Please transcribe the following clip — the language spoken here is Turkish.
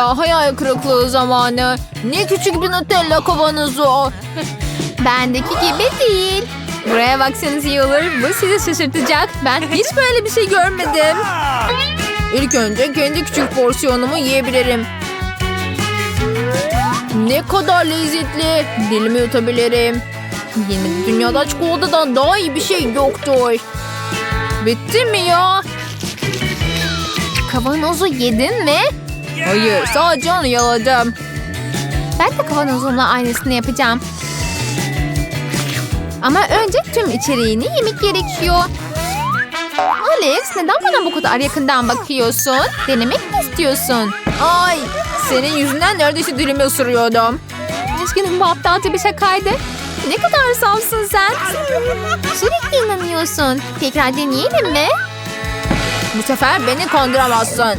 Ya, hayal kırıklığı zamanı. Ne küçük bir Nutella kavanozu. Bendeki gibi değil. Buraya baksanız iyi olur. Bu sizi şaşırtacak. Ben hiç böyle bir şey görmedim. İlk önce kendi küçük porsiyonumu yiyebilirim. Ne kadar lezzetli. Dilimi yutabilirim. Yeni dünyada çikolatadan daha iyi bir şey yoktur. Bitti mi ya? Kavanozu yedin mi? Hayır sadece onu yaladım. Ben de kavanozumla aynısını yapacağım. Ama önce tüm içeriğini yemek gerekiyor. Alex neden bana bu kadar yakından bakıyorsun? Denemek mi istiyorsun? Ay senin yüzünden neredeyse dilimi ısırıyordum. Üzgünüm bu aptalca bir şakaydı. Ne kadar safsın sen. Sürekli inanıyorsun. Tekrar deneyelim mi? Bu sefer beni kandıramazsın.